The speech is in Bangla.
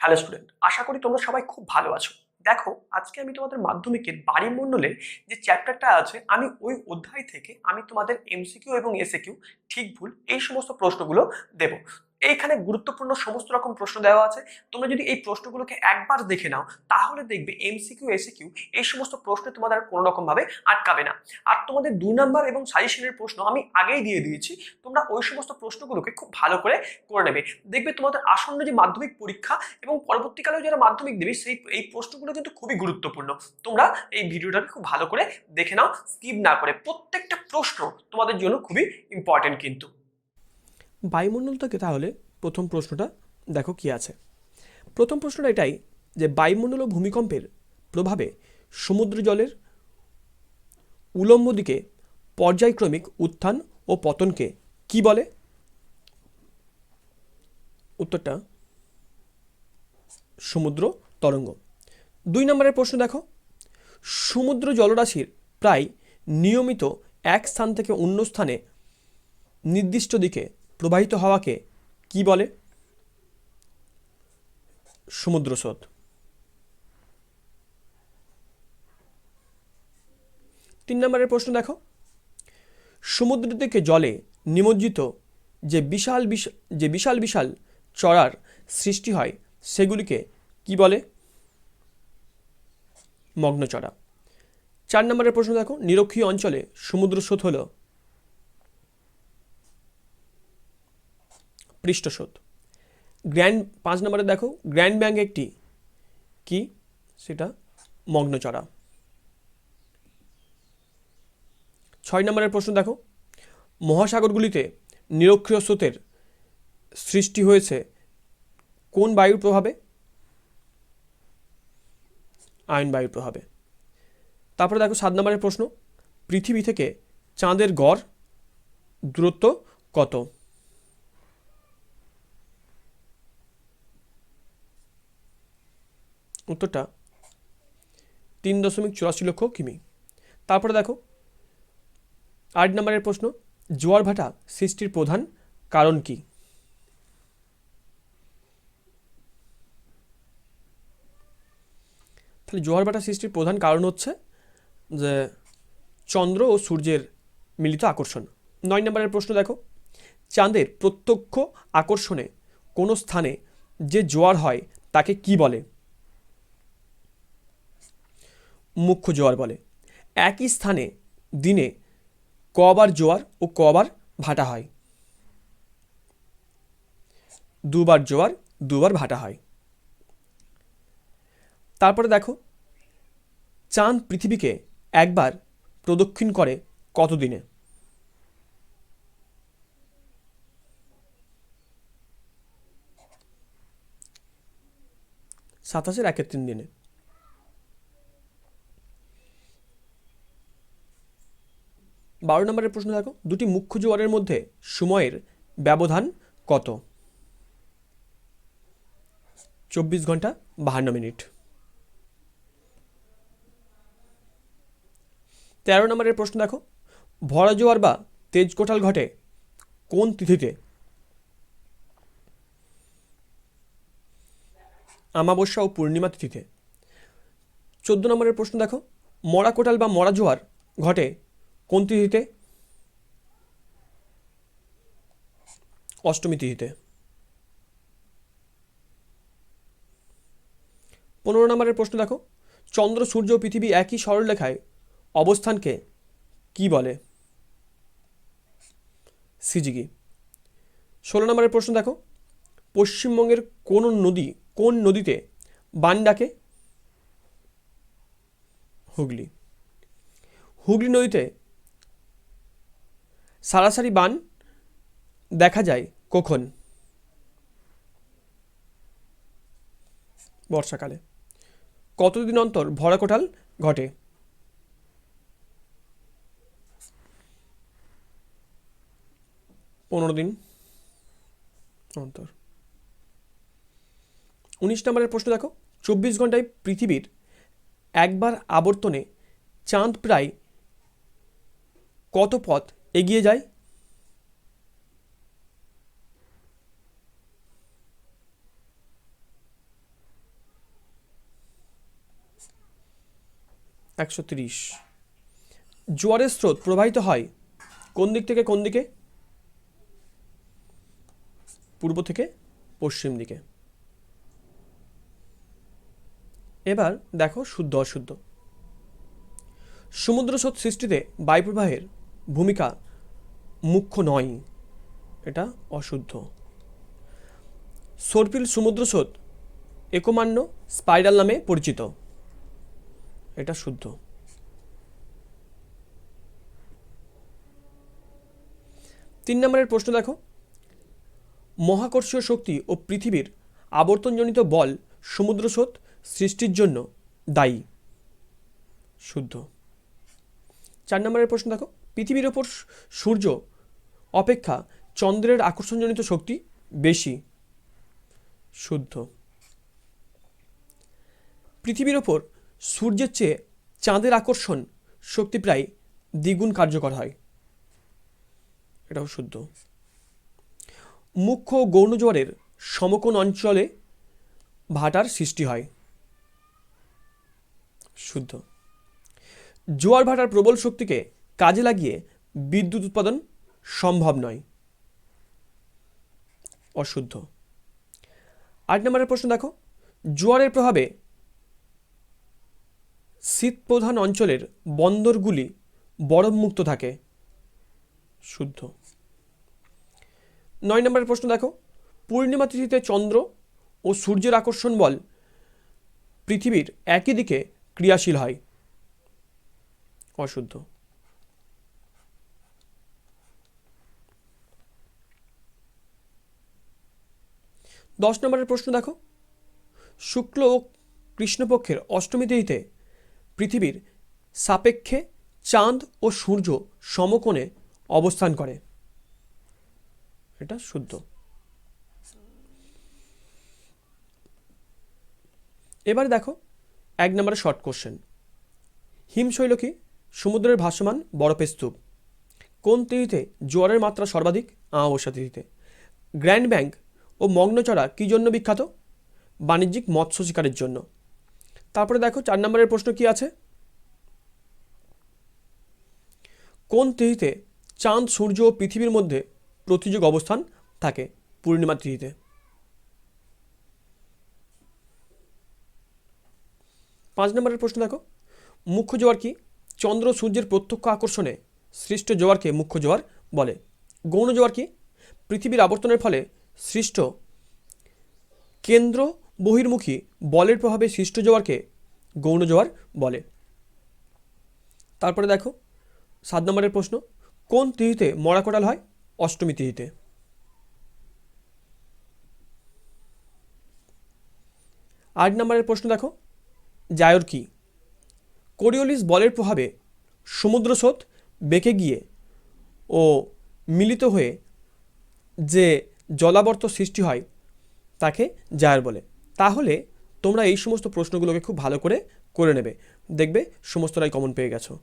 হ্যালো স্টুডেন্ট আশা করি তোমরা সবাই খুব ভালো আছো। দেখো, আজকে আমি তোমাদের মাধ্যমিকের বাড়িমণ্ডলের যে চ্যাপ্টারটা আছে, আমি ওই অধ্যায় থেকে আমি তোমাদের এমসিকিউ এবং এসএকিউ ঠিক ভুল এই সমস্ত প্রশ্নগুলো দেব। এইখানে গুরুত্বপূর্ণ সমস্ত রকম প্রশ্ন দেওয়া আছে। তোমরা যদি এই প্রশ্নগুলোকে একবার দেখে নাও, তাহলে দেখবে এমসিকিউ এসএকিউ এই সমস্ত প্রশ্ন তোমাদের কোনো রকম ভাবে আটকাবে না। আর তোমাদের দুই নাম্বার এবং সাজেশনের প্রশ্ন আমি আগেই দিয়ে দিয়েছি, তোমরা ওই সমস্ত প্রশ্নগুলোকে খুব ভালো করে করে নেবে। দেখবে তোমাদের আসন্ন যে মাধ্যমিক পরীক্ষা এবং পরবর্তীকালেও যারা মাধ্যমিক দেবে, সেই এই প্রশ্নগুলো কিন্তু খুবই গুরুত্বপূর্ণ। তোমরা এই ভিডিওটাকে খুব ভালো করে দেখে নাও, স্কিপ না করে প্রত্যেকটা প্রশ্ন তোমাদের জন্য খুবই ইম্পর্টেন্ট কিন্তু। বায়ুমণ্ডল থেকে তাহলে প্রথম প্রশ্নটা দেখো কি আছে। প্রথম প্রশ্নটা এটাই যে বায়ুমণ্ডল ও ভূমিকম্পের প্রভাবে সমুদ্র জলের উলম্ব দিকে পর্যায়ক্রমিক উত্থান ও পতনকে কি বলে? উত্তরটা সমুদ্র তরঙ্গ। দুই নম্বরের প্রশ্ন দেখো। সমুদ্র জলরাশির প্রায় নিয়মিত এক স্থান থেকে অন্য স্থানে নির্দিষ্ট দিকে প্রবাহিত হওয়াকে কি বলে? সমুদ্র স্রোত তিন নম্বরের প্রশ্ন দেখো। সমুদ্র থেকে জলে নিমজ্জিত যে বিশাল যে বিশাল বিশাল চড়ার সৃষ্টি হয়, সেগুলিকে কি বলে? মগ্নচড়া। চার নম্বরের প্রশ্ন দেখো। নিরক্ষীয় অঞ্চলে সমুদ্র স্রোত হলো পৃষ্ঠস্রোত। গ্র্যান্ড পাঁচ নম্বরে দেখো গ্র্যান্ড ব্যাঙ্ক একটি, কি? সেটা মগ্নচড়া। ছয় নম্বরের প্রশ্ন দেখো, মহাসাগরগুলিতে নিরক্ষীয় স্রোতের সৃষ্টি হয়েছে কোন বায়ুর প্রভাবে? আয়ন বায়ুর প্রভাবে। তারপরে দেখো সাত নম্বরের প্রশ্ন, পৃথিবী থেকে চাঁদের গড় দূরত্ব কত? উত্তরটা তিন দশমিক চুরাশি লক্ষ কিমি। তারপরে দেখো, আট নম্বরের প্রশ্ন, জোয়ার ভাটা সৃষ্টির প্রধান কারণ কি? তাহলে জোয়ার ভাটা সৃষ্টির প্রধান কারণ হচ্ছে যে চন্দ্র ও সূর্যের মিলিত আকর্ষণ। নয় নম্বরের প্রশ্ন দেখো, চাঁদের প্রত্যক্ষ আকর্ষণে কোনো স্থানে যে জোয়ার হয় তাকে কি বলে? মুখ্য জোয়ার বলে। একই স্থানে দিনে কবার জোয়ার ও কবার ভাটা হয়। দুবার জোয়ার, দুবার ভাটা হয়। তারপরে দেখো, চাঁদ পৃথিবীকে একবার প্রদক্ষিণ করে কতদিনে সাতাশের একের তিন দিনে। বারো নম্বরের প্রশ্ন দেখো, দুটি মুখ্য জোয়ারের মধ্যে সময়ের ব্যবধান কত? চব্বিশ ঘণ্টা বাহান্ন মিনিট। তেরো নম্বরের প্রশ্ন দেখো, ভরা জোয়ার বা তেজ কোঠাল ঘটে কোন তিথিতে? আমাবস্যা ও পূর্ণিমা তিথিতে। চোদ্দ নম্বরের প্রশ্ন দেখো, মরা কোটাল বা মরা জোয়ার ঘটে কোন তিথিতে? অষ্টমী তিথিতে। পনেরো নম্বরের প্রশ্ন দেখো। চন্দ্র, সূর্য, পৃথিবী একই সরলরেখায় অবস্থানকে কি বলে? সিজিগি। ষোলো নম্বরের প্রশ্ন দেখো। পশ্চিমবঙ্গের কোন নদী, কোন নদীতে বান ডাকে? হুগলি। হুগলি নদীতে সারাসারি বান দেখা যায় কখন? বর্ষাকালে। কতদিন অন্তর ভরা কোঠাল ঘটে? পনেরো দিন অন্তর। উনিশ নম্বরের প্রশ্ন দেখো। চব্বিশ ঘন্টায় পৃথিবীর একবার আবর্তনে চাঁদ প্রায় কত পথ এগিয়ে যাই। একশো তিরিশ। জোয়ারের স্রোত প্রবাহিত হয় কোন দিক থেকে, কোন দিকে? পূর্ব থেকে পশ্চিম দিকে। এবার দেখো শুদ্ধ অশুদ্ধ। সমুদ্র স্রোত সৃষ্টিতে বায়ুপ্রবাহের ভূমিকা মুখ্য নয়, এটা অশুদ্ধ। সর্পিল সমুদ্র একমান্য স্পাইরাল নামে পরিচিত, এটা শুদ্ধ। তিন নম্বরের প্রশ্ন দেখো। মহাকর্ষীয় শক্তি ও পৃথিবীর আবর্তনজনিত বল সমুদ্র স্রোত সৃষ্টির জন্য দায়ী। শুদ্ধ। চার নম্বরের প্রশ্ন দেখো। পৃথিবীর ওপর সূর্য অপেক্ষা চন্দ্রের আকর্ষণজনিত শক্তি বেশি। শুদ্ধ। পৃথিবীর ওপর সূর্যের চেয়ে চাঁদের আকর্ষণ শক্তি প্রায় দ্বিগুণ কার্যকর হয়। এটাও শুদ্ধ। মুখ্য গৌণ জোয়ারের সমকোণ অঞ্চলে ভাটার সৃষ্টি হয়। শুদ্ধ। জোয়ার ভাটার প্রবল শক্তিকে কাজে লাগিয়ে বিদ্যুৎ উৎপাদন সম্ভব নয়। অশুদ্ধ। আট নম্বরের প্রশ্ন দেখো। জোয়ারের প্রভাবে শীতপ্রধান অঞ্চলের বন্দরগুলি বরফমুক্ত থাকে। শুদ্ধ। নয় নম্বরের প্রশ্ন দেখো। পূর্ণিমা তিথিতে চন্দ্র ও সূর্যের আকর্ষণ বল পৃথিবীর একই দিকে ক্রিয়াশীল হয়। অশুদ্ধ। দশ নম্বরের প্রশ্ন দেখো। শুক্ল ও কৃষ্ণপক্ষের অষ্টমী তিথিতে পৃথিবীর সাপেক্ষে চাঁদ ও সূর্য সমকোণে অবস্থান করে। এটা শুদ্ধ। এবার দেখো, এক নম্বরের শর্ট কোশ্চেন হিমশৈল কি? সমুদ্রের ভাসমান বরফের স্তূপ। কোন তিথিতে জোয়ারের মাত্রা সর্বাধিক? আমাবস্যা তিথিতে। গ্র্যান্ড ব্যাংক ও মগ্নচড়া কী জন্য বিখ্যাত? বাণিজ্যিক মৎস্য শিকারের জন্য। তারপরে দেখো চার নম্বরের প্রশ্ন কি আছে? কোন তিথিতে চাঁদ, সূর্য ও পৃথিবীর মধ্যে প্রতিযোগ অবস্থান থাকে? পূর্ণিমা তিথিতে। পাঁচ নম্বরের প্রশ্ন দেখো। মুখ্য জোয়ার কি? চন্দ্র সূর্যের প্রত্যক্ষ আকর্ষণে সৃষ্ট জোয়ারকে মুখ্য জোয়ার বলে। গৌণ জোয়ার কি? পৃথিবীর আবর্তনের ফলে সৃষ্ট। কেন্দ্র বহির্মুখী, বলের প্রভাবে সৃষ্ট জোয়ারকে গৌণ জোয়ার বলে। তারপরে দেখো, সাত নম্বরের প্রশ্ন, কোন তিথিতে মরা কোটাল হয়? অষ্টমী তিথিতে। আট নম্বরের প্রশ্ন দেখো, জায়র কি? কোরিওলিস বলের প্রভাবে সমুদ্র স্রোত বেঁকে গিয়ে ও মিলিত হয়ে যে জলাবর্ত সৃষ্টি হয় তাকে জায়ার বলে। তাহলে তোমরা এই সমস্ত প্রশ্নগুলোকে খুব ভালো করে করে নেবে। দেখবে সমস্তটাই কমন পেয়ে গেছো।